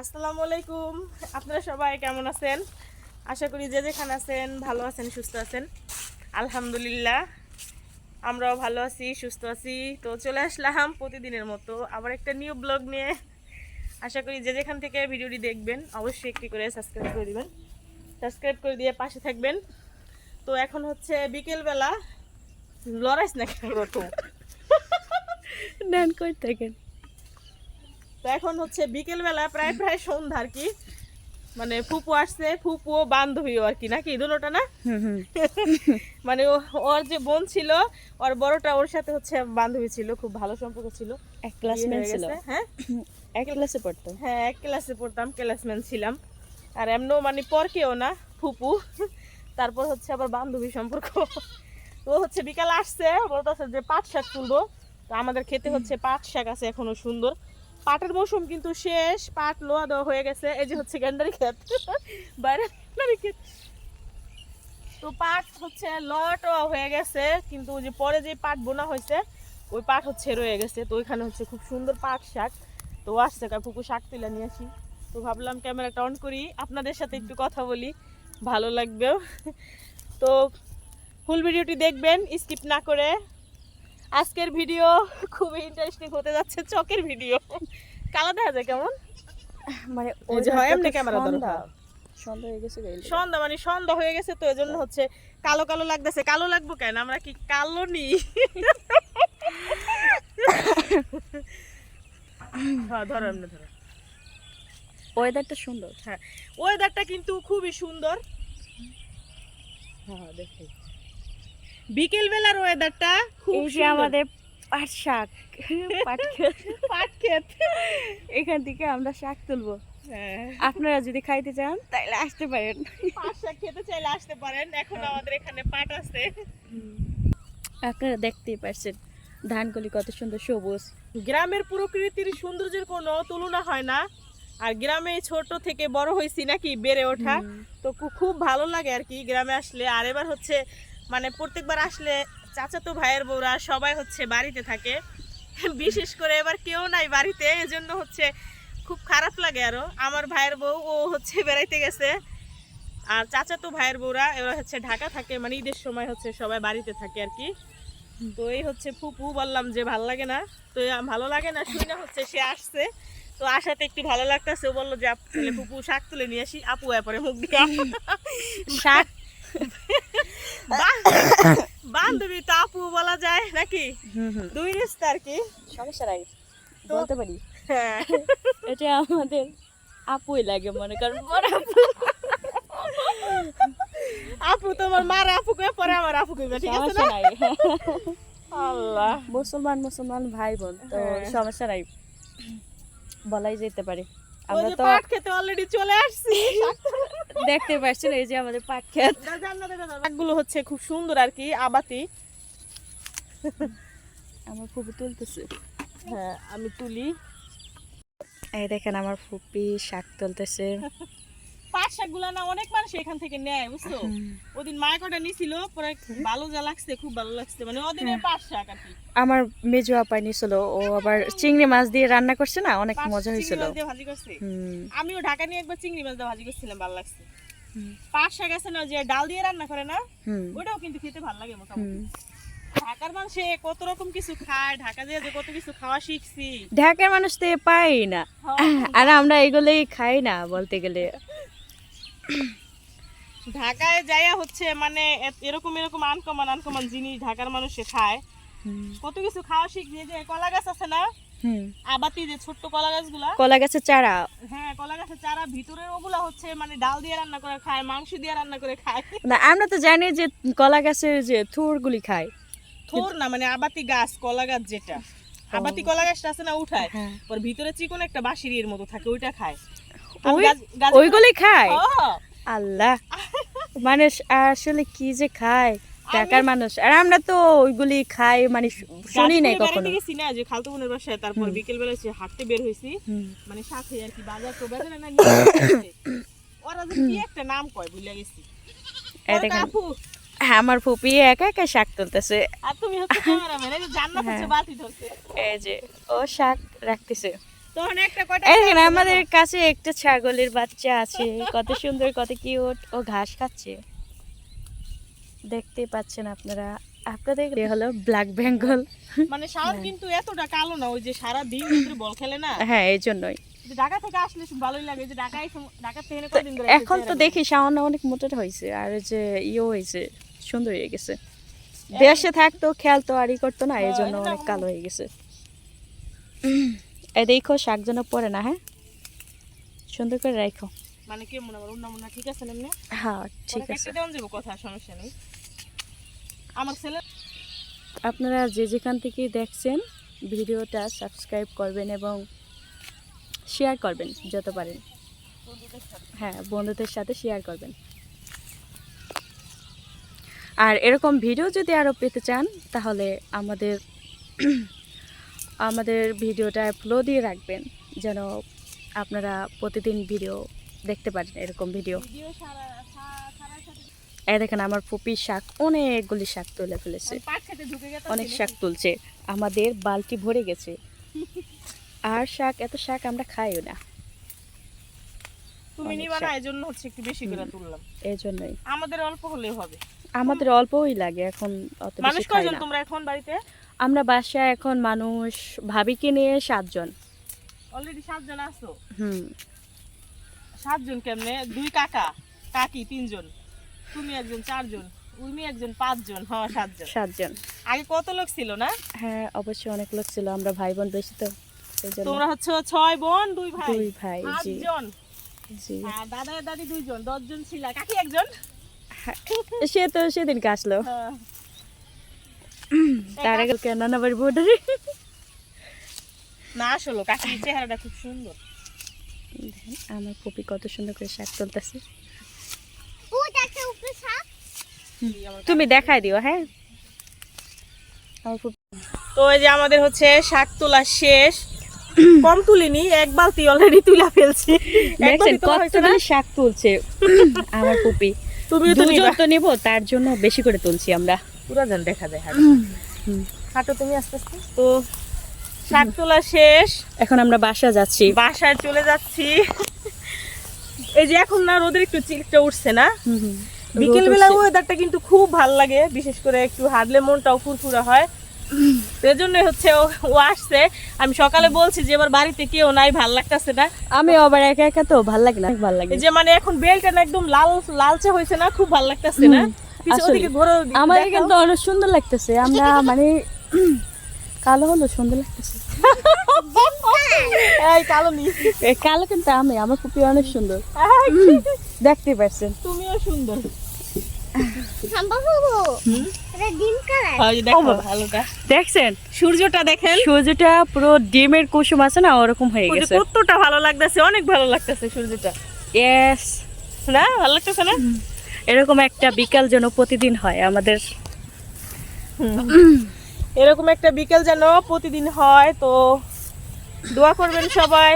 আসসালামু আলাইকুম। আপনারা সবাই কেমন আছেন? আশা করি যে যেখানে আছেন ভালো আছেন, সুস্থ আছেন। আলহামদুলিল্লাহ, আমরাও ভালো আছি, সুস্থ আছি। তো চলে আসলাম প্রতিদিনের মতো আবার একটা নিউ ব্লগ নিয়ে। আশা করি যে যেখান থেকে ভিডিওটি দেখবেন, অবশ্যই একটি করে সাবস্ক্রাইব করে দিবেন। সাবস্ক্রাইব করে দিয়ে পাশে থাকবেন। তো এখন হচ্ছে বিকেলবেলা লড়াইস না কেন? নেন কই থাকেন তো এখন হচ্ছে বিকেলবেলা প্রায় প্রায় সন্ধ্যা আর কি। মানে ফুপু আসছে ফুপু ও বান্ধবীও আর কি নাকি? দুটোটা না? মানে ওর যে বোন ছিল ওর বড়টা ওর সাথে হচ্ছে বান্ধবী ছিল খুব ভালো সম্পর্ক ছিল। এক ক্লাসমেট ছিল। হ্যাঁ? এক ক্লাসে পড়তো। হ্যাঁ এক ক্লাসে পড়তাম ক্লাসম্যান ছিলাম। আর এমনও মানে পর কেউ না ফুপু। তারপর হচ্ছে আবার বান্ধবী সম্পর্ক। ও হচ্ছে বিকাল আসছে বলতেছে যে পাট শাক তুলবো। তো আমাদের খেতে হচ্ছে পাট শাক আছে এখনও সুন্দর। পাটের মৌসুম কিন্তু শেষ, পাট লোয়া দেওয়া হয়ে গেছে। এই যে হচ্ছে গেন্ডারি ক্ষেত। বাইরে গেন্ডারি ক্ষেত। তো পাট হচ্ছে লট হয়ে গেছে, কিন্তু যে পরে যে পাট বোনা হয়েছে, ওই পাট হচ্ছে রয়ে গেছে। তো ওইখানে হচ্ছে খুব সুন্দর পাট শাক। তো আসছে কার পুকুর শাক তুলে নিয়ে আসি। তো ভাবলাম ক্যামেরাটা অন করি। আপনাদের সাথে একটু কথা বলি। ভালো লাগবেও। তো ফুল ভিডিওটি দেখবেন, স্কিপ না করে। আজকের ভিডিও খুবই ইন্টারেস্টিং হতে যাচ্ছে চকের ভিডিও। কালা দেখা যায় কেমন? মানে ওই যে হয় এমনি ক্যামেরা ধরো। সন্ধ্যা। সন্ধ্যা হয়ে গেছে সন্ধ্যা মানে সন্ধ্যা হয়ে গেছে তো এজন্য হচ্ছে কালো কালো লাগতেছে। কালো লাগবো কেন? আমরা কি কালো নি? হ্যাঁ ধরো এমনি ধরো। ওয়েদারটা সুন্দর। হ্যাঁ ওয়েদারটা কিন্তু খুবই সুন্দর। হ্যাঁ দেখি। বিকেল বেলার ওয়েদারটা খুব। আমাদের পাট শাক পাট ক্ষেত পাট ক্ষেত এখান থেকে আমরা শাক তুলবো। হ্যাঁ। আপনারা যদি খাইতে চান তাহলে আসতে পারেন। পাট শাক খেতে চাইলে আসতে পারেন এখন আমাদের এখানে পাট আছে। আপনারা দেখতেই পারছেন ধানগুলি কত সুন্দর সবুজ। গ্রামের প্রকৃতির সৌন্দর্যের কোনো তুলনা হয় না। আর গ্রামে ছোট থেকে বড় হয়েছি নাকি বেড়ে ওঠা তো খুব ভালো লাগে আর কি গ্রামে আসলে। আর এবার হচ্ছে মানে প্রত্যেকবার আসলে চাচাতো ভাইয়ের বউরা সবাই হচ্ছে বাড়িতে থাকে। বিশেষ করে এবার কেউ নাই বাড়িতে, এজন্য হচ্ছে খুব খারাপ লাগে আরও। আমার ভাইয়ের বউ, ও হচ্ছে বেড়াইতে গেছে। আর চাচাতো ভাইয়ের বউরা এবার হচ্ছে ঢাকা থাকে মানে ঈদের সময় হচ্ছে সবাই বাড়িতে থাকে আর কি। তো এই হচ্ছে ফুপু, বললাম যে ভালো লাগে না। তো ভালো লাগে না শুই না হচ্ছে, সে আসছে। তো আসাতে একটু ভালো লাগতেছে, ও বলল যে ফুপু শাক তুলে নিয়ে আসি, আপু এরপরে মুখ দিয়া শাক বান্ধবী তো আপু বলা যায় নাকি? দুই রিস্তা আর কি? সমস্যা নাই। বলতে পারি? হ্যাঁ। এটা আমাদের আপুই লাগে মনে করেন বড় আপু। আপু তোমার মার আপু কে পরে আমার আপু কইবে ঠিক আছে না? আল্লাহ। মুসলমান মুসলমান ভাই বোন তো হ্যাঁ। সমস্যা নাই। বলাই যেতে পারে। আমরা তো পাট খেতে অলরেডি চলে আসছি। দেখতে পাচ্ছেন এই যে আমাদের পাট খেত। গুলো হচ্ছে খুব সুন্দর আর কি আবাতি। আমার ফুপি তুলতেছে। হ্যাঁ আমি তুলি। এই দেখেন আমার ফুপি শাক তুলতেছে। পাট শাকগুলো না অনেক মানুষ এখান থেকে নেয় বুঝছ? ওদিন মায় কটা নিছিল পরে ভালো যা লাগছে খুব ভালো লাগছে। মানে ওদিনের পাট শাক আর কি। আমার মেজো আপা নিছিল ও আবার চিংড়ি মাছ দিয়ে রান্না করছে না? অনেক মজা হয়েছিল। ভাজি করছে। আমিও ঢাকা নিয়ে একবার চিংড়ি মাছ দিয়ে ভাজি করছিলাম ভালো লাগছে। পাট শাক আছে না যে ডাল দিয়ে রান্না করে না ওটাও কিন্তু খেতে ভালো লাগে মোটামুটি। ঢাকার মানুষে কত রকম কিছু খায় ঢাকা দিয়ে যে কত কিছু খাওয়া শিখছি। ঢাকার মানুষ তো পাই না। হ্যাঁ। আর আমরা এগুলোই খাই না বলতে গেলে। ঢাকায় যাইয়া হচ্ছে মানে এরকম এরকম আনকমন আনকমন জিনিস ঢাকার মানুষে খায়। কত কিছু খাওয়া শিখছি যে কলা গাছ আছে না? আবাতি যে ছোট্ট কলা গাছগুলা। কলা গাছের চারা। হ্যাঁ কলা গাছের চারা ভিতরের ওগুলা হচ্ছে মানে ডাল দিয়ে রান্না করে খায় মাংস দিয়ে রান্না করে খায়। না আমরা তো জানি যে কলা গাছের যে থুরগুলি খায়। থোর না মানে আবাতি গাছ কলা গাছ যেটা। আবাতি কলা গাছটা আছে না উঠায়। হ্যাঁ। ওর ভিতরে চিকন একটা বাঁশির মতো থাকে ওইটা খায়। ওইগুলি খায়। আল্লাহ। আসলে কি যে খায়? ঢাকার মানুষ। আর আমরা তো ওইগুলি খাই মানে শুনি নাই কখনো। গেছি না যে খালতো বোনের বাসায় তারপর বিকেল বেলা সে হাঁটতে বের মানে সাথে আর কি বাজার তো বাজারে না ওরা যে কি একটা নাম কয় ভুলে গেছি। এই দেখেন। আমার ফুপি একা একা শাক তুলতেছে। আর তুমি হচ্ছে ক্যামেরাম্যান এই যে জান্নাত হচ্ছে। বাতি ধরছে। এই যে ও শাক রাখতেছে। এই আমাদের কাছে একটা ছাগলের বাচ্চা আছে। কত সুন্দর কত কিউট। ও ঘাস খাচ্ছে। দেখতে পাচ্ছেন আপনারা। আপনাদের এ হলো ব্ল্যাক বেঙ্গল। মানে শাওন কিন্তু এতটা কালো না ওই যে সারা দিন ধরে বল খেলে না। হ্যাঁ এই জন্যই। ঢাকা থেকে আসলে ভালোই লাগে যে ঢাকায় ঢাকা থেকে এনে ধরে এখন তো দেখি সামান্য অনেক মোটা হয়েছে আর এই যে ইয়ে হয়েছে সুন্দর হয়ে গেছে। দেশে থাকতো খেলতো আর ই করতো না এই হ্যাঁ, জন্য অনেক কালো হয়ে গেছে। এই দেখো শাক যেন পরে না হ্যাঁ? সুন্দর করে রাখো। মানে কি মনে করো না ঠিক আছে না হ্যাঁ ঠিক আছে। দেওয়া যাবে কথা সমস্যা নেই। আমার ছেলে আপনারা যে যেখান থেকে দেখছেন ভিডিওটা সাবস্ক্রাইব করবেন এবং শেয়ার করবেন যত পারেন। হ্যাঁ বন্ধুদের সাথে শেয়ার করবেন। আর এরকম ভিডিও যদি আরও পেতে চান তাহলে আমাদের আমাদের ভিডিওটা ফ্লো দিয়ে রাখবেন যেন আপনারা প্রতিদিন ভিডিও দেখতে পারেন এরকম ভিডিও এই দেখেন আমার পুপির শাক অনেকগুলি শাক তুলে ফেলেছে। অনেক শাক তুলছে। আমাদের বালতি ভরে গেছে। আর শাক এত শাক আমরা খাইও না। তুমি নিবা না শাক। হচ্ছে একটু বেশি করে তুললাম। এই জন্যই আমাদের অল্প হলেও হবে। আমাদের অল্পই লাগে এখন অত মানুষ বেশি খাই কয়জন তোমরা এখন বাড়িতে? আমরা বাসায় এখন মানুষ ভাবিকে নিয়ে সাতজন। অলরেডি সাতজন আছো? হুম। সাতজন কেমনে? দুই কাকা কাকি তিনজন তুমি একজন চারজন উর্মি একজন পাঁচজন হ্যাঁ সাতজন। সাতজন। আগে কত লোক ছিল না? হ্যাঁ অবশ্যই অনেক লোক ছিল আমরা ভাই বোন বেশি তো তোমরা হচ্ছে ছয় বোন দুই ভাই। দুই ভাই জি। জি। আর দাদা দাদি দুইজন দশজন ছিল। কাকি একজন? সে তো সেদিনকে আসলো। হ্যাঁ। তার আগে কেন নাবার বোর্ডারে না আসলো কাকির চেহারাটা খুব সুন্দর। আমার পপি কত সুন্দর করে শাক তুলতেছে। তুমি দেখাই দিও হ্যাঁ? তো এই যে আমাদের হচ্ছে শাক তোলা শেষ। কম তুলিনি এক বালতি অলরেডি তুলা ফেলছি। দেখছেন? কতগুলি শাক তুলছে। আমার পুপি তুমি তো নিবো তার জন্য বেশি করে তুলছি আমরা। পুরা যেন দেখা যায় হাঁটু। হাঁটো তুমি আস্তে আস্তে। তো শাক তোলা শেষ। এখন আমরা বাসা যাচ্ছি। বাসায় চলে যাচ্ছি। এই যে এখন না রোদের একটু চিলটা উঠছে না। বিকেল বেলা ওয়েদারটা কিন্তু খুব ভালো লাগে। বিশেষ করে একটু হাঁটলে মনটাও ফুরফুরা হয়। তো এই জন্যই হচ্ছে ও আসছে। আমি সকালে বলছি যে এবার বাড়িতে কেউ নাই ভালো লাগতেছে না। আমি আবার একা একা তো ভালো লাগে না ভালো লাগে। যে মানে এখন বেলটা না একদম লাল লালচে হয়েছে না খুব ভালো লাগতেছে না। আমাদের কিন্তু অনেক সুন্দর লাগতেছে। আমরা মানে কালো হলো সুন্দর লাগতেছে। এই কালো কিন্তু আমি আমার পুপি অনেক সুন্দর। দেখতে পাচ্ছেন। তুমিও সুন্দর। হুম। যে দেখো ভালোটা দেখছেন? সূর্যটা দেখেন? সূর্যটা পুরো ডিমের কুসুম আছে না ওরকম হয়ে গেছে। কতটা ভালো লাগতেছে অনেক ভালো লাগতেছে সূর্যটা। ইয়েস না ভালো লাগতেছে না? এরকম একটা বিকাল যেন প্রতিদিন হয় আমাদের। এরকম একটা বিকেল যেন প্রতিদিন হয়, তো দোয়া করবেন সবাই।